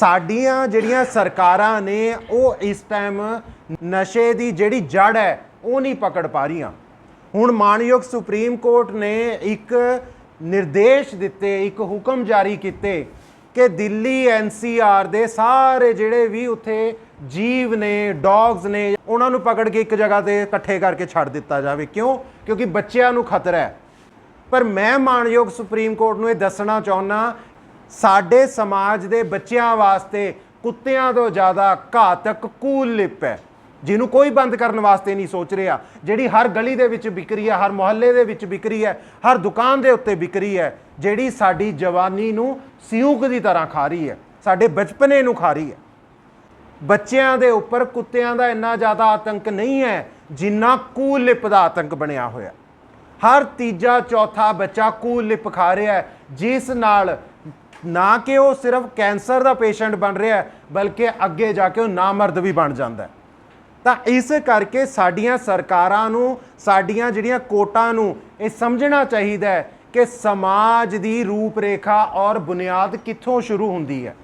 ਸਾਡੀਆਂ ਜਿਹੜੀਆਂ ਸਰਕਾਰਾਂ ਨੇ, ਉਹ ਇਸ ਟਾਈਮ ਨਸ਼ੇ ਦੀ ਜਿਹੜੀ ਜੜ ਹੈ, ਉਹ ਨਹੀਂ ਪਕੜ ਪਾ ਰਹੀਆਂ। ਹੁਣ ਮਾਨਯੋਗ ਸੁਪਰੀਮ ਕੋਰਟ ਨੇ ਇੱਕ ਨਿਰਦੇਸ਼ ਦਿੱਤੇ, ਇੱਕ ਹੁਕਮ ਜਾਰੀ ਕੀਤੇ ਕਿ ਦਿੱਲੀ ਐਨਸੀਆਰ ਦੇ ਸਾਰੇ ਜਿਹੜੇ ਵੀ ਉੱਥੇ ਜੀਵ ਨੇ ਡੌਗਸ ਨੇ, ਉਹਨਾਂ ਨੂੰ ਪਕੜ ਕੇ ਇੱਕ ਜਗ੍ਹਾ ਤੇ ਇਕੱਠੇ ਕਰਕੇ ਛੱਡ ਦਿੱਤਾ ਜਾਵੇ। ਕਿਉਂ? ਕਿਉਂਕਿ ਬੱਚਿਆਂ ਨੂੰ ਖਤਰਾ ਹੈ। ਪਰ ਮੈਂ ਮਾਨਯੋਗ ਸੁਪਰੀਮ ਕੋਰਟ ਨੂੰ ਇਹ ਦੱਸਣਾ ਚਾਹੁੰਦਾ ਸਾਡੇ ਸਮਾਜ ਦੇ ਬੱਚਿਆਂ ਵਾਸਤੇ ਕੁੱਤਿਆਂ ਤੋਂ ਜ਼ਿਆਦਾ ਘਾਤਕ ਕੂਲ ਲਿਪ ਹੈ। ਜਿਹਨੂੰ ਕੋਈ ਬੰਦ ਕਰਨ ਵਾਸਤੇ ਨਹੀਂ ਸੋਚ ਰਿਹਾ। ਜਿਹੜੀ ਹਰ ਗਲੀ ਦੇ ਵਿੱਚ ਵਿਕਰੀ ਹੈ, ਹਰ ਮੁਹੱਲੇ ਦੇ ਵਿੱਚ ਵਿਕਰੀ ਹੈ, ਹਰ ਦੁਕਾਨ ਦੇ ਉੱਤੇ ਵਿਕਰੀ ਹੈ, ਜਿਹੜੀ ਸਾਡੀ ਜਵਾਨੀ ਨੂੰ ਸਿਉਂਕ ਦੀ ਤਰ੍ਹਾਂ ਖਾ ਰਹੀ ਹੈ, ਸਾਡੇ ਬਚਪਨੇ ਨੂੰ ਖਾ ਰਹੀ ਹੈ। ਬੱਚਿਆਂ ਦੇ ਉੱਪਰ ਕੁੱਤਿਆਂ ਦਾ ਇੰਨਾ ਜ਼ਿਆਦਾ ਆਤੰਕ ਨਹੀਂ ਹੈ, ਜਿੰਨਾ ਕੂਲ ਲਿਪ ਦਾ ਆਤੰਕ ਬਣਿਆ ਹੋਇਆ। ਹਰ ਤੀਜਾ, ਚੌਥਾ ਬੱਚਾ ਕੂਲ ਲਿਪ ਖਾ ਰਿਹਾ ਹੈ, ਜਿਸ ਨਾਲ ਨਾ ਕਿ ਉਹ ਸਿਰਫ ਕੈਂਸਰ ਦਾ ਪੇਸ਼ੈਂਟ ਬਣ ਰਿਹਾ ਬਲਕਿ ਅੱਗੇ ਜਾ ਕੇ ਉਹ ਨਾਮਰਦ ਵੀ ਬਣ ਜਾਂਦਾ ਹੈ। ਤਾਂ ਇਸ ਕਰਕੇ ਸਾਡੀਆਂ ਸਰਕਾਰਾਂ ਨੂੰ, ਸਾਡੀਆਂ ਜਿਹੜੀਆਂ ਕੋਟਾਂ ਨੂੰ ਇਹ ਸਮਝਣਾ ਚਾਹੀਦਾ ਹੈ ਕਿ ਸਮਾਜ ਦੀ ਰੂਪਰੇਖਾ ਔਰ ਬੁਨਿਆਦ ਕਿੱਥੋਂ ਸ਼ੁਰੂ ਹੁੰਦੀ ਹੈ।